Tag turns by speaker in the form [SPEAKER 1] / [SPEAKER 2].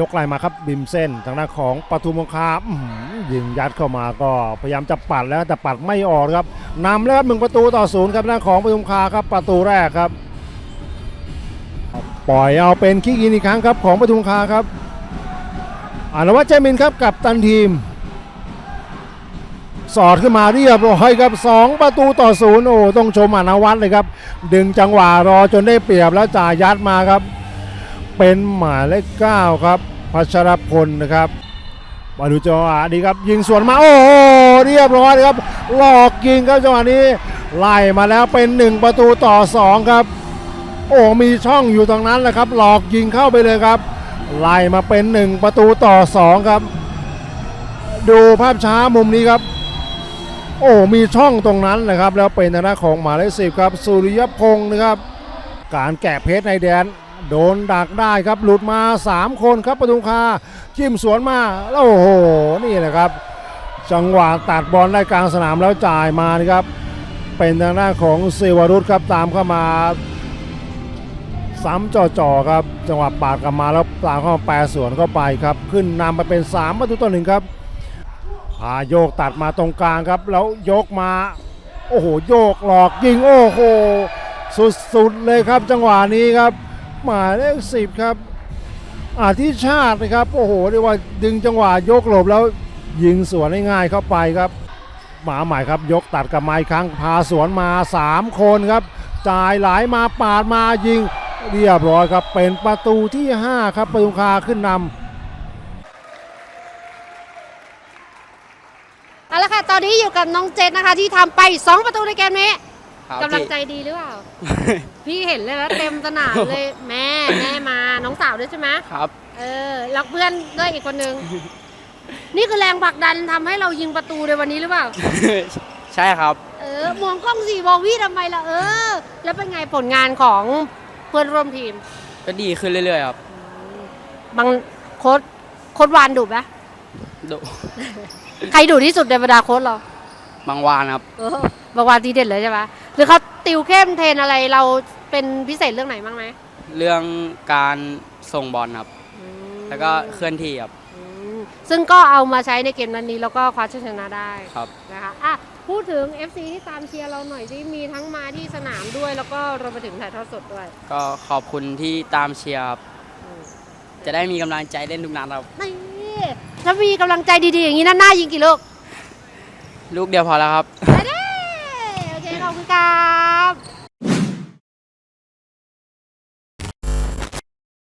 [SPEAKER 1] ยกไหลมาครับบิมเส้นทางด้านของปทุมคงคาอยิงยัดเข้ามาก็พยายามจะปัดแล้วแต่ปัดไม่ออกครับนำแล้วครับหนึ่งประตูต่อศูนย์ครับด้านของปทุมคงคาครับประตูแรกครับ ปล่อยเอาเป็นคิกอินอีกครั้งครับของปทุมคงคาครับอานวัฒน์เจมินครับกับตันทีม สอดขึ้นมาเรียบร้อยครับ 2 ประตูต่อศูนย์โอ้ต้องชมอานวัฒน์เลยครับ ดึงจังหวะรอจนได้เปรียบแล้วจ่ายยัดมาครับ เป็นหมายเลขเก้าครับพัชรพลนะครับมาดูจังหวะนี้ครับยิงสวนมาโอ้โหเรียบร้อยครับหลอกยิงครับจังหวะนี้ไล่มาแล้วเป็น 1 ประตูต่อ 2 ครับ โอ้มีช่องอยู่ตรงนั้นแหละครับ หลอกยิงเข้าไปเลยครับไล่มาเป็น 1 ประตูต่อ 2 ครับ ดูภาพช้ามุมนี้ครับ โอ้มีช่องตรงนั้นนะครับ แล้วเป็นทางด้าของหมายเลขสิบครับ สุริยพงศ์นะครับ การแกะเพชรในแดน โดนดักได้ครับหลุดมา 3 คนครับปทุมคาจิ้มสวนมาแล้วโอ้โหนี่นะครับ จังหวะตัดบอลได้กลางสนามแล้วจ่ายมานะครับ เป็นทางด้านของเซวารุตครับตามเข้ามา ซ้ำจ่อๆครับ จังหวะปาดกลับมาแล้วตามเข้ามาแปรสวนเข้าไปครับ ขึ้นนำไปเป็น3ประตูต่อหนึ่งครับพาโยกตัดมาตรงกลางครับ แล้วยกมา โอ้โห โยกหลอกยิงโอ้โหสุดๆเลยครับจังหวะนี้ครับ หมายเลขสิบครับอาทิชาตินะครับ โอ้โหเรียกว่าดึงจังหวะยกหลบแล้วยิงสวนได้ง่ายเข้าไปครับ หมาใหม่ครับยกตัดกับมาอีกครั้งพาสวนมา 3 คนครับ จ่ายไหลมาปาดมายิงเรียบร้อยครับ เป็นประตูที่ 5 ครับปทุมคาขึ้นนำ
[SPEAKER 2] เอาละค่ะ ตอนนี้อยู่กับน้องเจษนะคะที่ทำไป 2 ประตูในเกมนี้ กำลัง
[SPEAKER 3] พี่
[SPEAKER 2] ใจดีหรือเปล่า พี่เห็นเลยนะเต็มสนามเลยแม่แม่มาน้องสาวด้วยใช่ไหม
[SPEAKER 3] ครับ
[SPEAKER 2] เออแล้วเพื่อนด้วยอีกคนนึง นี่คือแรงผลักดันทำให้เรายิงประตูในวันนี้หรือเปล่า
[SPEAKER 3] ใช่ครับ
[SPEAKER 2] เออมองกล้องสี่มองพี่ทำไมล่ะเออ แล้วเป็นไงผลงานของเพื่อนร่วมทีม
[SPEAKER 3] ก็ดีขึ้นเรื่อยๆครับ
[SPEAKER 2] บางโค้ดโค้ดวานดุไหม
[SPEAKER 3] ดุ
[SPEAKER 2] ใครดุที่สุดในบรรดาโค้ดเรา
[SPEAKER 3] บางวานครับ
[SPEAKER 2] เออ บางวันทีเด็ดเลยใช่ไหมหรือเขาติวเข้มเทรนอะไรเราเป็นพิเศษเรื่องไหนบ้างไหม
[SPEAKER 3] เรื่องการส่งบอลครับ
[SPEAKER 2] อืม
[SPEAKER 3] แล้วก็เคลื่อนที่ครับ
[SPEAKER 2] อืมซึ่งก็เอามาใช้ในเกมนั้นนี้แล้วก็คว้าชัยชนะได้
[SPEAKER 3] ครับ
[SPEAKER 2] นะคะอะพูดถึง FC ที่ตามเชียร์เราหน่อยที่มีทั้งมาที่สนามด้วย แล้วก็รวมไปถึงถ่ายทอดสดด้วย
[SPEAKER 3] ก็ขอบคุณที่ตามเชียร์ครับ
[SPEAKER 2] อืม
[SPEAKER 3] จะได้มีกำลังใจเล่นทุกนัดครับ
[SPEAKER 2] นี่ถ้ามีกำลังใจดีๆอย่างนี้น่าหน้ายิงกี่ลูก
[SPEAKER 3] ลูกเดียวพอแล้วครับ
[SPEAKER 2] ไ